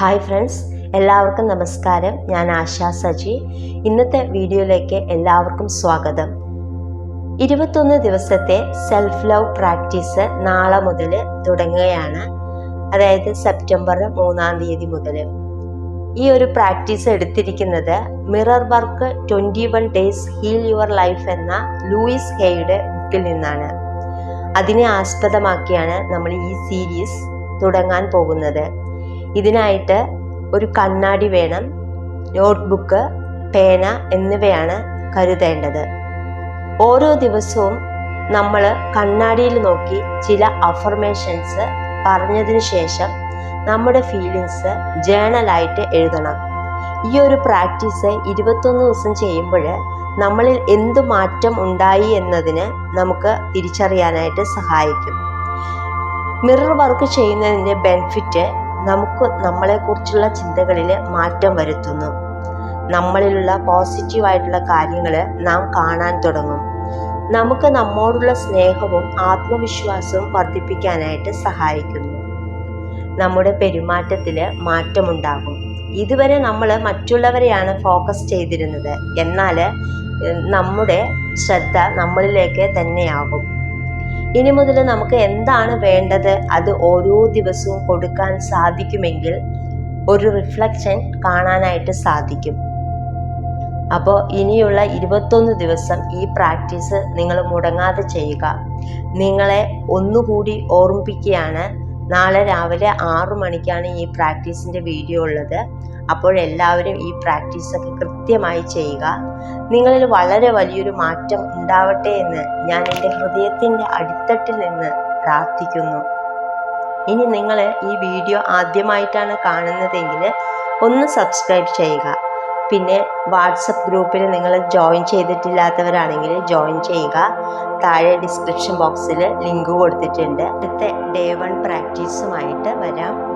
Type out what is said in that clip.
Hi friends എല്ലാവർക്കും നമസ്കാരം. ഞാൻ ആശാ സജി. ഇന്നത്തെ വീഡിയോയിലേക്ക് എല്ലാവർക്കും സ്വാഗതം. ഇരുപത്തൊന്ന് ദിവസത്തെ സെൽഫ് ലവ് പ്രാക്ടീസ് നാളെ മുതൽ തുടങ്ങുകയാണ്. അതായത് സെപ്റ്റംബർ മൂന്നാം തീയതി മുതൽ ഈ ഒരു പ്രാക്ടീസ് എടുത്തിരിക്കുന്നത് mirror work twenty one days heal your life എന്ന ലൂയിസ് ഹെയുടെ ബുക്കിൽ നിന്നാണ്. അതിനെ ആസ്പദമാക്കിയാണ് നമ്മൾ ഈ സീരീസ് തുടങ്ങാൻ പോകുന്നത്. ഇതിനായിട്ട് ഒരു കണ്ണാടി വേണം നോട്ട്ബുക്ക് പേന എന്നിവയാണ് കരുതേണ്ടത്. ഓരോ ദിവസവും നമ്മൾ കണ്ണാടിയിൽ നോക്കി ചില അഫർമേഷൻസ് പറഞ്ഞതിന് ശേഷം നമ്മുടെ ഫീലിങ്സ് ജേണലായിട്ട് എഴുതണം. ഈ ഒരു പ്രാക്ടീസ് ഇരുപത്തൊന്ന് ദിവസം ചെയ്യുമ്പോൾ നമ്മളിൽ എന്ത് മാറ്റം ഉണ്ടായി എന്നതിന് നമുക്ക് തിരിച്ചറിയാനായിട്ട് സഹായിക്കും. മിറർ വർക്ക് ചെയ്യുന്നതിന്റെ ബെനിഫിറ്റ് നമുക്ക് നമ്മളെക്കുറിച്ചുള്ള ചിന്തകളിൽ മാറ്റം വരുത്തുന്നു. നമ്മളിലുള്ള പോസിറ്റീവായിട്ടുള്ള കാര്യങ്ങൾ നാം കാണാൻ തുടങ്ങും. നമുക്ക് നമ്മോടുള്ള സ്നേഹവും ആത്മവിശ്വാസവും വർദ്ധിപ്പിക്കാനായിട്ട് സഹായിക്കുന്നു. നമ്മുടെ പെരുമാറ്റത്തിൽ മാറ്റമുണ്ടാകും. ഇതുവരെ നമ്മൾ മറ്റുള്ളവരെയാണ് ഫോക്കസ് ചെയ്തിരുന്നത്. എന്നാൽ നമ്മുടെ ശ്രദ്ധ നമ്മളിലേക്ക് തന്നെയാകും. ഇനി മുതൽ നമുക്ക് എന്താണ് വേണ്ടത്? അത് ഓരോ ദിവസവും കൊടുക്കാൻ സാധിക്കുമെങ്കിൽ ഒരു റിഫ്ലക്ഷൻ കാണാനായിട്ട് സാധിക്കും. അപ്പോൾ ഇനിയുള്ള ഇരുപത്തൊന്ന് ദിവസം ഈ പ്രാക്ടീസ് നിങ്ങൾ മുടങ്ങാതെ ചെയ്യുക. നിങ്ങളെ ഒന്നുകൂടി ഓർമ്മിപ്പിക്കുകയാണ് നാളെ രാവിലെ ആറു മണിക്കാണ് ഈ പ്രാക്ടീസിന്റെ വീഡിയോ ഉള്ളത്. അപ്പോൾ എല്ലാവരും ഈ പ്രാക്ടീസൊക്കെ കൃത്യമായി ചെയ്യുക. നിങ്ങളിൽ വളരെ വലിയൊരു മാറ്റം ഉണ്ടാവട്ടെ എന്ന് ഞാൻ എന്റെ ഹൃദയത്തിന്റെ അടിത്തട്ടിൽ നിന്ന് പ്രാർത്ഥിക്കുന്നു. ഇനി നിങ്ങൾ ഈ വീഡിയോ ആദ്യമായിട്ടാണ് കാണുന്നതെങ്കിൽ ഒന്ന് സബ്സ്ക്രൈബ് ചെയ്യുക. പിന്നെ വാട്സപ്പ് ഗ്രൂപ്പിൽ നിങ്ങൾ ജോയിൻ ചെയ്തിട്ടില്ലാത്തവരാണെങ്കിൽ ജോയിൻ ചെയ്യുക. താഴെ ഡിസ്ക്രിപ്ഷൻ ബോക്സിൽ ലിങ്ക് കൊടുത്തിട്ടുണ്ട്. അടുത്ത ഡേ വൺ പ്രാക്ടീസുമായിട്ട് വരാം.